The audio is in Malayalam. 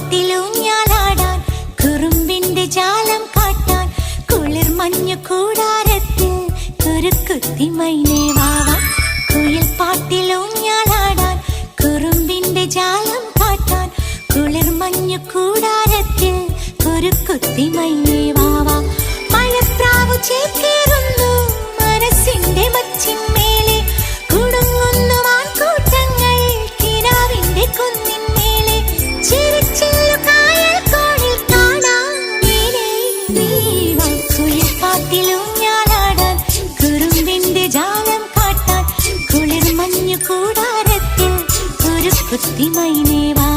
പാട്ടിലൂഞ്ഞാലാടാൻ കുറുമ്പിന്റെ ജാലം കാട്ടാൻ കുളിർ മഞ്ഞു കൂടാരത്തിൽ കുരുക്കുത്തി മൈനേ വാവാൻ. കുയിൽ പാട്ടിലൂഞ്ഞാലാടാൻ കുറുമ്പിന്റെ ജാലം കാട്ടാൻ കുളിർ മഞ്ഞു കൂടാരത്തിൽ കുരുക്കുത്തി മൈനേ കൂടാരത്തിൽ ഒരു കുത്തിമൈനേവാ